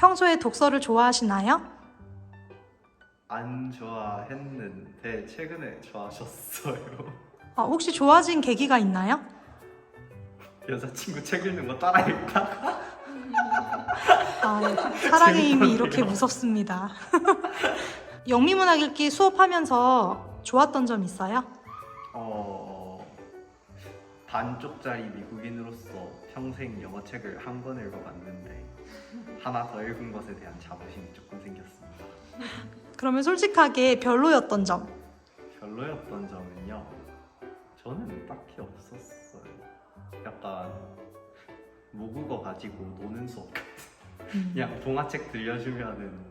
평소에 독서를 좋아하시나요? 안 좋아했는데 최근에 좋아하셨어요. 아, 혹시 좋아진 계기가 있나요? 여자친구 책 읽는 거 따라 읽다가 아, 네. 사랑의 힘이. 이렇게 무섭습니다. 영미문학 읽기 수업하면서 좋았던 점 있어요? 어 반쪽짜리 미국인으로서 평생 영어 책을 한 권 읽어봤는데 하나 더 읽은 것에 대한 자부심이 조금 생겼습니다. 그러면 솔직하게 별로였던 점. 별로였던 점은요. 저는 딱히 없었어요. 약간 모국어 가지고 노는 수업 같은. 음. 그냥 동화책 들려주면은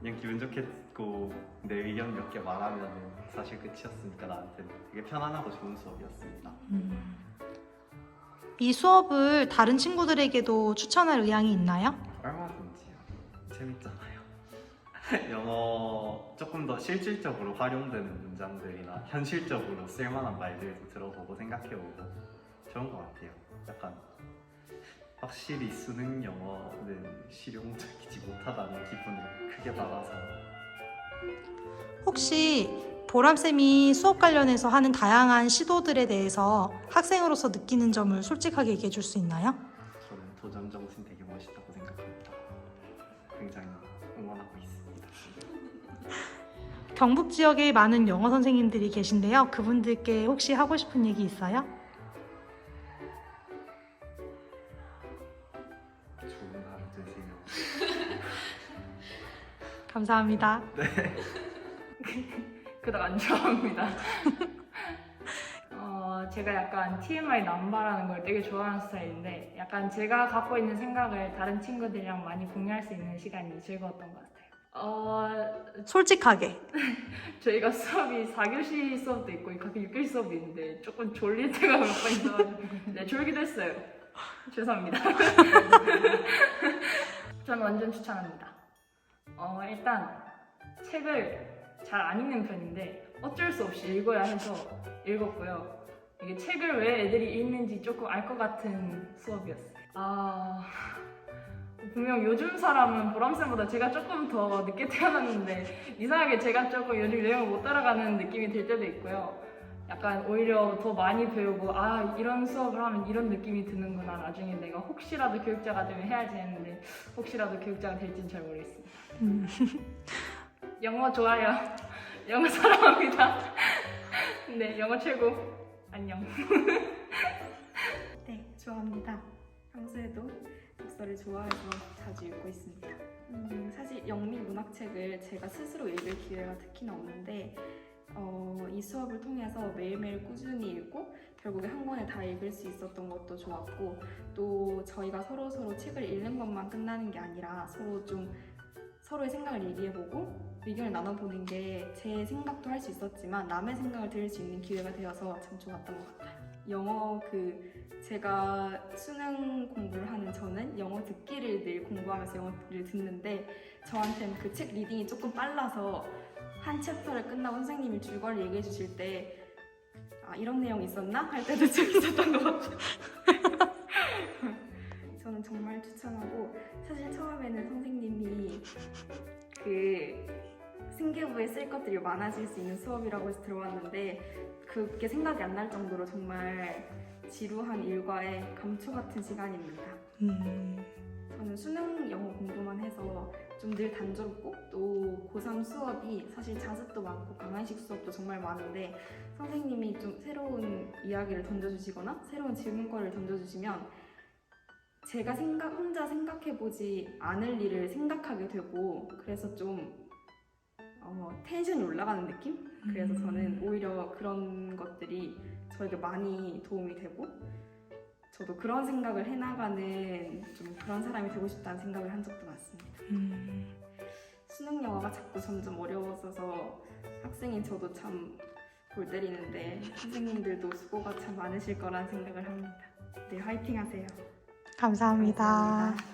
그냥 기분 좋겠고 내 의견 몇 개 말하면은 사실 끝이었으니까 나한테는 되게 편안하고 좋은 수업이었습니다. 음. 이 수업을 다른 친구들에게도 추천할 의향이 있나요? 얼마든지요. 재밌잖아요. 영어 조금 더 실질적으로 활용되는 문장들이나 현실적으로 쓸만한 말들도 들어보고 생각해보고 좋은 것 같아요. 약간 확실히 수능 영어는 실용적이지 못하다는 기분을 크게 받아서 혹시 보람쌤이 수업 관련해서 하는 다양한 시도들에 대해서 학생으로서 느끼는 점을 솔직하게 얘기해 줄 수 있나요? 저는 도전 정신 되게 멋있다고 생각합니다. 굉장히 응원하고 있습니다. 경북 지역에 많은 영어 선생님들이 계신데요. 그분들께 혹시 하고 싶은 얘기 있어요? 좋은 하루 되세요. 감사합니다. 그닥 안 좋아합니다. 어, 제가 약간 TMI 남발하는 걸 되게 좋아하는 스타일인데 약간 제가 갖고 있는 생각을 다른 친구들이랑 많이 공유할 수 있는 시간이 즐거웠던 것 같아요. 어, 솔직하게. 저희가 수업이 4교시 수업도 있고 가끔 6교시 수업이 있는데 조금 졸릴 때가 몇 번 있어가지고 네, 졸기도 했어요. 죄송합니다. 저는 완전 추천합니다. 어, 일단 책을 잘 안 읽는 편인데 어쩔 수 없이 읽어야 해서 읽었고요. 이게 책을 왜 애들이 읽는지 조금 알 것 같은 수업이었어요. 아 분명 요즘 사람은 보람쌤보다 제가 조금 더 늦게 태어났는데 이상하게 제가 조금 요즘 내용을 못 따라가는 느낌이 들 때도 있고요. 약간 오히려 더 많이 배우고 아 이런 수업을 하면 이런 느낌이 드는구나 나중에 내가 혹시라도 교육자가 되면 해야지 했는데 혹시라도 교육자가 될지는 잘 모르겠습니다. 음, 영어 좋아요. 영어 사랑합니다. 네 영어 최고. 안녕. 네, 좋아합니다. 평소에도 독서를 좋아해서 자주 읽고 있습니다. 음, 사실 영미 문학책을 제가 스스로 읽을 기회가 특히나 없는데 어, 이 수업을 통해서 매일매일 꾸준히 읽고 결국에 한 권에 다 읽을 수 있었던 것도 좋았고 또 저희가 서로 서로 책을 읽는 것만 끝나는 게 아니라 서로 좀 서로의 생각을 얘기해보고 의견을 나눠보는 게 제 생각도 할 수 있었지만 남의 생각을 들을 수 있는 기회가 되어서 참 좋았던 것 같아요. 영어 그 제가 수능 공부를 하는 저는 영어 듣기를 늘 공부하면서 영어를 듣는데 저한테는 그 책 리딩이 조금 빨라서 한 챕터를 끝나고 선생님이 줄거리 얘기해 주실 때 아, 이런 내용 있었나? 할 때도 좀 있었던 것 같아요. 것들이 많아질 수 있는 수업이라고 해서 들어왔는데 그게 생각이 안 날 정도로 정말 지루한 일과의 감초 같은 시간입니다. 음, 저는 수능 영어 공부만 해서 좀 늘 단조롭고 또 고3 수업이 사실 자습도 많고 강한식 수업도 정말 많은데 선생님이 좀 새로운 이야기를 던져주시거나 새로운 질문거리를 던져주시면 제가 생각 혼자 생각해보지 않을 일을 생각하게 되고 그래서 좀 어, 텐션이 올라가는 느낌? 그래서 저는 오히려 그런 것들이 저에게 많이 도움이 되고 저도 그런 생각을 해나가는 좀 그런 사람이 되고 싶다는 생각을 한 적도 많습니다. 음, 수능 영어가 자꾸 점점 어려워져서 학생인 저도 참 골 때리는데 선생님들도 수고가 참 많으실 거란 생각을 합니다. 네, 화이팅 하세요. 감사합니다. 감사합니다.